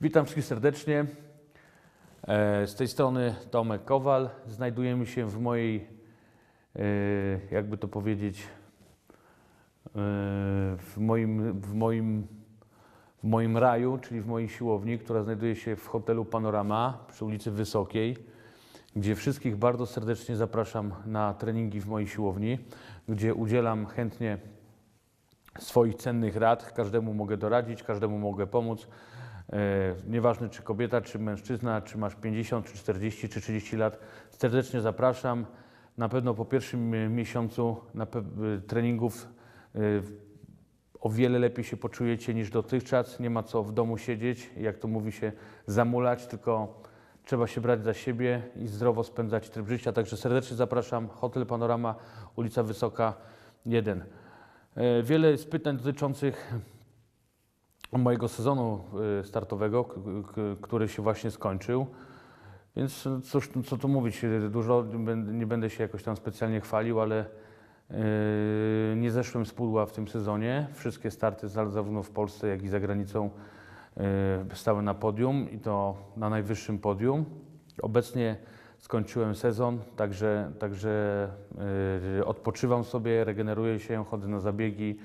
Witam wszystkich serdecznie. E, Z tej strony Tomek Kowal. Znajdujemy się w mojej, e, jakby to powiedzieć, e, w moim, w moim, w moim raju, czyli w mojej siłowni, która znajduje się w hotelu Panorama przy ulicy Wysokiej, gdzie wszystkich bardzo serdecznie zapraszam na treningi w mojej siłowni, gdzie udzielam chętnie swoich cennych rad. Każdemu mogę doradzić, każdemu mogę pomóc. E, nieważne czy kobieta, czy mężczyzna, czy masz 50, czy 40, czy 30 lat, serdecznie zapraszam. Na pewno po pierwszym e, miesiącu e, treningów o wiele lepiej się poczujecie niż dotychczas. Nie ma co w domu siedzieć, jak to mówi się, zamulać, tylko trzeba się brać za siebie i zdrowo spędzać tryb życia. Także serdecznie zapraszam. Hotel Panorama, ulica Wysoka 1. E, Wiele jest pytań dotyczących mojego sezonu e, startowego, który się właśnie skończył. Więc cóż, co tu mówić, e, dużo nie będę- się jakoś tam specjalnie chwalił, ale e, nie zeszłem z pudła w tym sezonie. Wszystkie starty za- zarówno w Polsce, jak i za granicą stały na podium i to na najwyższym podium. Obecnie skończyłem sezon, także, także odpoczywam sobie, regeneruję się, chodzę na zabiegi.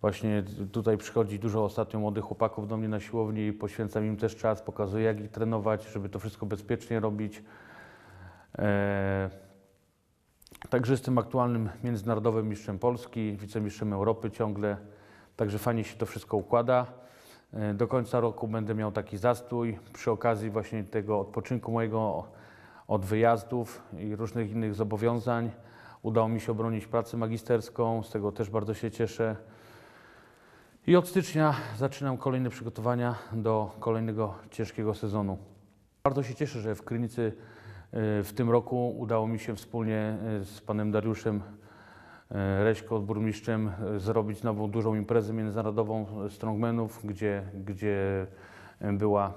Właśnie tutaj przychodzi dużo ostatnio młodych chłopaków do mnie na siłowni, poświęcam im też czas, pokazuję jak ich trenować, żeby to wszystko bezpiecznie robić. E, Także jestem aktualnym międzynarodowym mistrzem Polski, wicemistrzem Europy ciągle, także fajnie się to wszystko układa. E, Do końca roku będę miał taki zastój przy okazji właśnie tego odpoczynku mojego od wyjazdów i różnych innych zobowiązań. Udało mi się obronić pracę magisterską, z tego też bardzo się cieszę. I od stycznia zaczynam kolejne przygotowania do kolejnego ciężkiego sezonu. Bardzo się cieszę, że w Krynicy y, w tym roku udało mi się wspólnie y, z panem Dariuszem y, Reśko, burmistrzem, zrobić nową dużą imprezę międzynarodową strongmanów, gdzie, gdzie była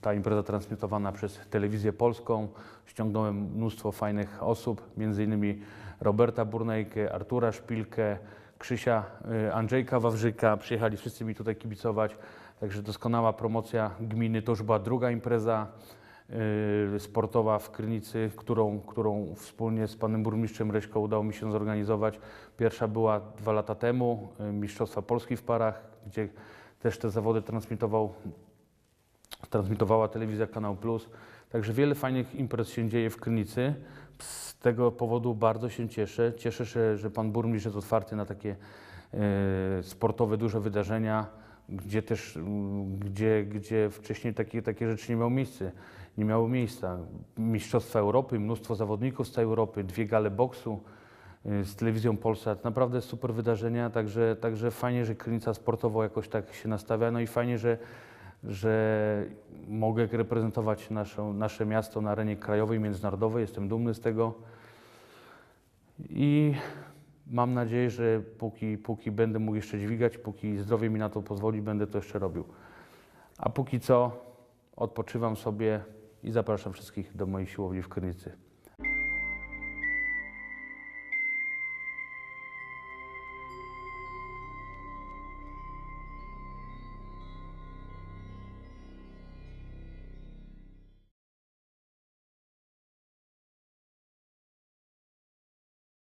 ta impreza transmitowana przez telewizję polską. Ściągnąłem mnóstwo fajnych osób, innymi Roberta Burnejkę, Artura Szpilkę, Krzysia, y, Andrzejka Wawrzyka. Przyjechali wszyscy mi tutaj kibicować. Także doskonała promocja gminy. To już była druga impreza y, sportowa w Krynicy, którą, którą wspólnie z panem burmistrzem Reśko udało mi się zorganizować. Pierwsza była dwa lata temu, y, Mistrzostwa Polski w parach, gdzie też te zawody transmitował, transmitowała telewizja Kanał Plus. Także wiele fajnych imprez się dzieje w Krynicy. Z tego powodu bardzo się cieszę. Cieszę się, że pan burmistrz jest otwarty na takie e, sportowe duże wydarzenia, gdzie też, gdzie, gdzie wcześniej takie, takie rzeczy nie miały miejsca. Nie miały miejsca. Mistrzostwa Europy, mnóstwo zawodników z całej Europy, dwie gale boksu y, z telewizją Polsat. Naprawdę super wydarzenia, także, także fajnie, że Krynica sportowo jakoś tak się nastawia. No i fajnie, że, że mogę reprezentować naszą, nasze miasto na arenie krajowej, międzynarodowej. Jestem dumny z tego. I mam nadzieję, że póki, póki będę mógł jeszcze dźwigać, póki zdrowie mi na to pozwoli, będę to jeszcze robił. A póki co odpoczywam sobie i zapraszam wszystkich do mojej siłowni w Krynicy.